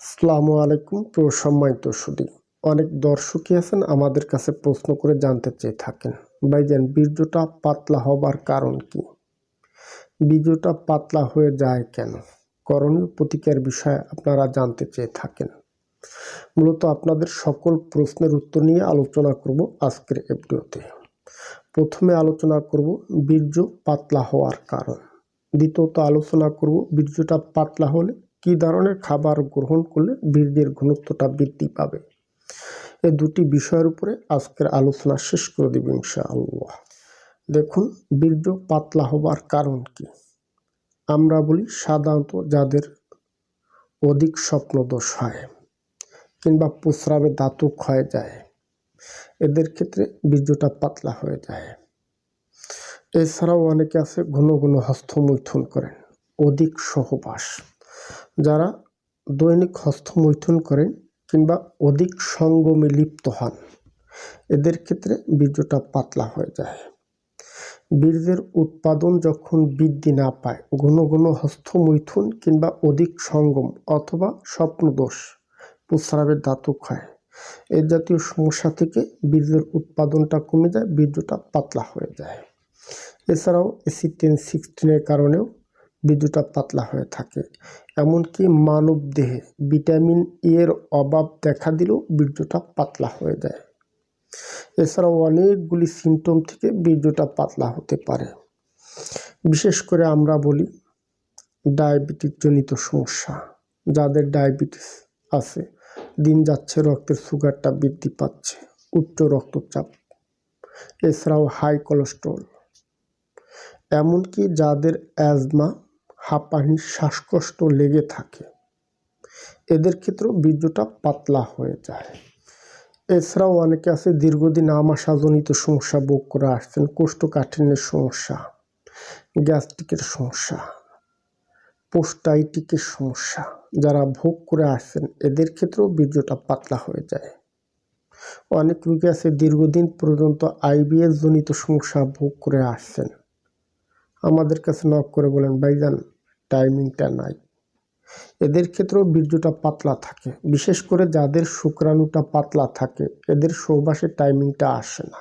আসসালামু আলাইকুম, প্রিয় সম্মানিত সুদী অনেক দর্শকই আছেন আমাদের কাছে প্রশ্ন করে জানতে চেয়ে থাকেন ভাইজান বীর্যটা পাতলা হবার কারণ কি? বীর্যটা পাতলা হয়ে যায় কেন? করণীয় প্রতিকার বিষয়ে আপনারা জানতে চেয়ে থাকেন। মূলত আপনাদের সকল প্রশ্নের উত্তর নিয়ে আলোচনা করব আজকের এই ভিডিওতে প্রথমে আলোচনা করব বীর্য পাতলা হওয়ার কারণ। দ্বিতীয়ত আলোচনা করব বীর্যটা পাতলা হলে কী ধরনের খাবার গ্রহণ করলে বীর্যের ঘনত্বটা বৃদ্ধি পাবে? এই দুটি বিষয়ের উপরে আজকের আলোচনা শেষ করে দেব ইনশাআল্লাহ। দেখুন, বীর্য পাতলা হবার কারণ কি? আমরা বলি সাধারণত যাদের অধিক স্বপ্ন দোষ হয় কিংবা প্রস্রাবে দাঁতও ক্ষয় যায়, এদের ক্ষেত্রে বীর্যটা পাতলা হয়ে যায়। এছাড়াও অনেকে আছে ঘন ঘন হস্তমৈথুন করেন, অধিক সহবাস। যারা দৈনিক হস্তমৈথুন করেন কিংবা অধিক সঙ্গমে লিপ্ত হন, এদের ক্ষেত্রে বীর্যটা পাতলা হয়ে যায়। বীর্যের উৎপাদন যখন বৃদ্ধি না পায়, ঘন ঘন হস্তমৈথুন কিংবা অধিক সঙ্গম অথবা স্বপ্নদোষ প্রস্রাবের দাঁতু খায় এই জাতীয় সমস্যা থেকে বীর্যের উৎপাদনটা কমে যায়, বীর্যটা পাতলা হয়ে যায়। এছাড়াও এসি টেন সিক্সটিনের কারণেও বীর্যটা পাতলা হয়ে থাকে। এমনকি মানব দেহে ভিটামিন এর অভাব দেখা দিলেও বীর্যটা পাতলা হয়ে যায়। এছাড়াও অনেকগুলি সিমটম থেকে বীর্যটা পাতলা হতে পারে। বিশেষ করে আমরা বলি ডায়াবেটিস জনিত সমস্যা। যাদের ডায়াবেটিস আছে, দিন যাচ্ছে রক্তের সুগারটা বৃদ্ধি পাচ্ছে, উচ্চ রক্তচাপ, এছাড়াও হাই কোলেস্ট্রল এমনকি যাদের অ্যাজমা হাঁপানি, শ্বাসকষ্ট লেগে থাকে। এদের ক্ষেত্রেও বীর্যটা পাতলা হয়ে যায়। এছাড়াও অনেকে আছে, দীর্ঘদিন আমাশাজনিত সমস্যা ভোগ করে আসছেন, কোষ্ঠকাঠিন্যের সমস্যা, গ্যাস্ট্রিকের সমস্যা পোস্টাইটিকের সমস্যা, যারা ভোগ করে আসছেন, এদের ক্ষেত্রেও বীর্যটা পাতলা হয়ে যায়। অনেক রোগী আছে, দীর্ঘদিন পর্যন্ত আইবিএস জনিত সমস্যা ভোগ করে আসছেন। আমাদের কাছে নক করে বলেন, ভাইজান টাইমিংটা নাই। এদের ক্ষেত্রেও বীর্যটা পাতলা থাকে। বিশেষ করে যাদের শুক্রাণুটা পাতলা থাকে, এদের সৌবাসের টাইমিংটা আসে না।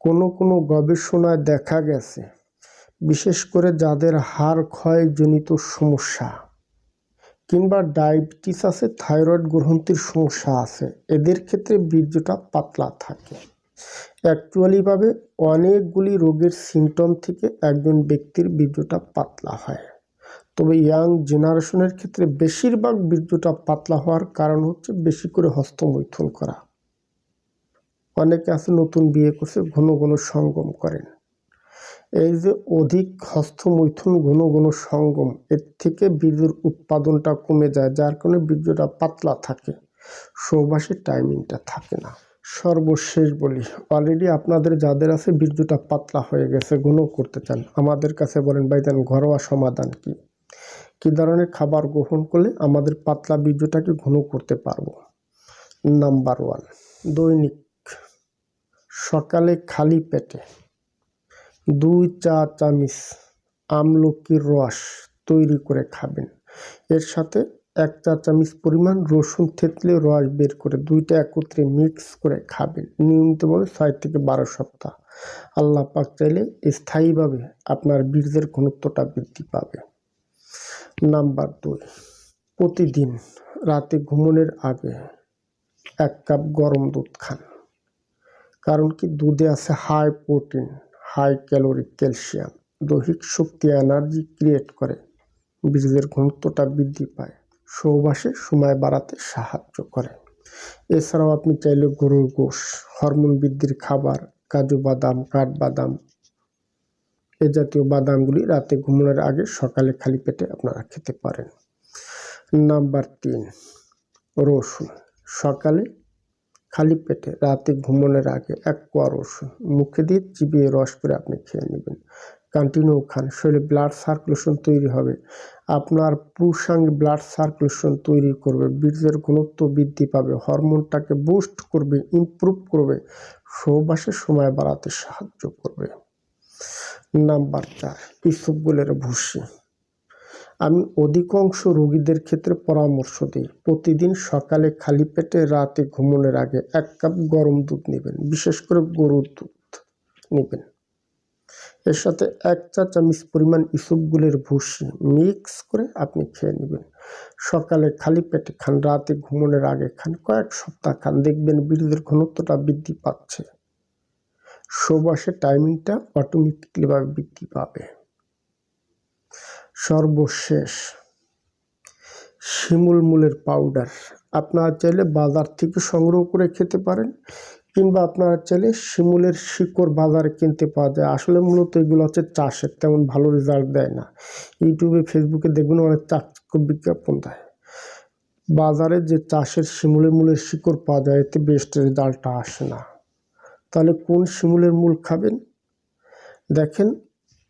কোনো কোনো গবেষণায় দেখা গেছে, বিশেষ করে যাদের হাড় ক্ষয়জনিত সমস্যা কিংবা ডায়াবেটিস আছে, থাইরয়েড গ্রন্থির সমস্যা আছে, এদের ক্ষেত্রে বীর্যটা পাতলা থাকে। অ্যাকচুয়ালিভাবে অনেকগুলি রোগের সিমটম থেকে একজন ব্যক্তির বীর্যটা পাতলা হয়। তবে ইয়াং জেনারেশনের ক্ষেত্রে বেশিরভাগ বীর্যটা পাতলা হওয়ার কারণ হচ্ছে বেশি করে হস্তমৈথুন করা। অনেকে আছে নতুন বিয়ে করছে, ঘন ঘন সঙ্গম করেন। এই যে অধিক হস্তমৈথুন, ঘন ঘন সঙ্গম, এর থেকে বীর্যের উৎপাদনটা কমে যায়, যার কারণে বীর্যটা পাতলা থাকে। সৌবাসের টাইমিংটা থাকে না। সর্বশেষ বলি অলরেডি আপনাদের যাদের আছে বীর্যটা পাতলা হয়ে গেছে ঘন করতে চান, আমাদের কাছে বলেন, ভাই দেন, ঘরোয়া সমাধান কি? কী ধরনের খাবার গ্রহণ করলে আমাদের পাতলা বীর্যটাকে ঘন করতে পারব? নাম্বার ওয়ান দৈনিক, সকালে খালি পেটে দুই চা চামিচ আমলকির রস তৈরি করে খাবেন। এর সাথে এক চা চামচ পরিমাণ রসুন থেতলে রস বের করে দুইটা একত্রে মিক্স করে খাবেন। নিয়মিতভাবে ছয় থেকে বারো সপ্তাহ। আল্লাহ পাক চাইলে স্থায়ীভাবে আপনার বীর্যের ঘনত্বটা বৃদ্ধি পাবে। নাম্বার দুই, প্রতিদিন রাতে ঘুমনের আগে এক কাপ গরম দুধ খান। কারণ কি? দুধে আছে high protein, high calorie, calcium. দৈহিক শক্তি, এনার্জি ক্রিয়েট করে বীর্যের ঘনত্বটা বৃদ্ধি পায়। সৌবাসে সময় বাড়াতে সাহায্য করে। এছাড়াও আপনি চাইলে গরুর গোশ, হরমোন বৃদ্ধির খাবার, কাজু বাদাম কাঠবাদাম এ জাতীয় বাদামগুলি রাতে ঘুমানোর আগে সকালে খালি পেটে আপনারা খেতে পারেন। নাম্বার তিন, রসুন। সকালে খালি পেটে রাতে ঘুমানোর আগে এক কোয়া রসুন মুখে দিয়ে চিবিয়ে রস করে আপনি খেয়ে নেবেন। কন্টিনিউ খান, শরীরে ব্লাড সার্কুলেশন তৈরি হবে। আপনার পুরুষাঙ্গে ব্লাড সার্কুলেশন তৈরি করবে, বীর্যের ঘনত্ব বৃদ্ধি পাবে হরমোনটাকে বুস্ট করবে ইমপ্রুভ করবে সৌবাসের সময় বাড়াতে সাহায্য করবে। নাম্বার চার ইসবগুলের ভুসি। আমি অধিকাংশ রোগীদের ক্ষেত্রে পরামর্শ দিই, প্রতিদিন সকালে খালি পেটে, রাতে ঘুমানোর আগে এক কাপ গরম দুধ নেবেন, বিশেষ করে গরুর দুধ নেবেন। এর সাথে এক চা চামচ পরিমাণ ইসবগুলের ভুসি মিক্স করে আপনি খেয়ে নেবেন। সকালে খালি পেটে খান, রাতে ঘুমানোর আগে খান, কয়েক সপ্তাহ খান, দেখবেন বীর্যের ঘনত্বটা বৃদ্ধি পাচ্ছে। শোবাসের টাইমিংটা অটোমেটিকলিভাবে বৃদ্ধি পাবে। সর্বশেষ, শিমুল মূলের পাউডার। আপনারা চাইলে বাজার থেকে সংগ্রহ করে খেতে পারেন। কিংবা আপনারা চাইলে শিমুলের শিকড় বাজারে কিনতে পাওয়া যায়। আসলে মূলত এগুলো হচ্ছে চাষের, তেমন ভালো রেজাল্ট দেয় না। ইউটিউবে ফেসবুকে দেখবেন অনেক চাকচিক্য বিজ্ঞাপন দেয়। বাজারে যে চাষের শিমুলের মূলের শিকড় পাওয়া যায়, এতে বেস্ট রেজাল্টটা আসে না। তাহলে কোন শিমুলের মূল খাবেন? দেখেন,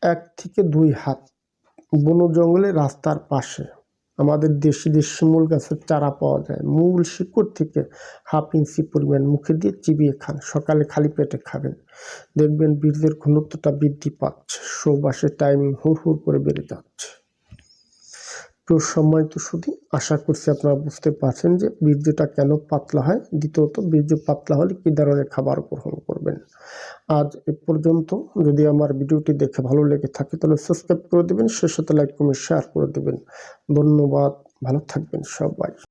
এক থেকে দুই হাত। বন জঙ্গলে রাস্তার পাশে। আমাদের দেশি দেশি শিমুল গাছের চারা পাওয়া যায়। মূল শিকড় থেকে হাফ ইঞ্চি পরিমাণ মুখে দিয়ে চিবিয়ে খান। সকালে খালি পেটে খাবেন। দেখবেন বীর্যের ঘনত্বটা বৃদ্ধি পাচ্ছে। সৌবাসের টাইমিং হুড় হুর করে বেড়ে যাচ্ছে। তো সময় তো শুধু আশা করছি আপনারা বুঝতে পারছেন যে বীর্যটা কেন পাতলা হয়। দ্বিতীয়ত, বীর্য পাতলা হলে কী ধরনের খাবার গ্রহণ করবেন? আজ এ পর্যন্ত। যদি আমার ভিডিওটি দেখে ভালো লেগে থাকে তাহলে সাবস্ক্রাইব করে দেবেন সে সাথে লাইক, কমেন্ট শেয়ার করে দেবেন। ধন্যবাদ। ভালো থাকবেন সবাই।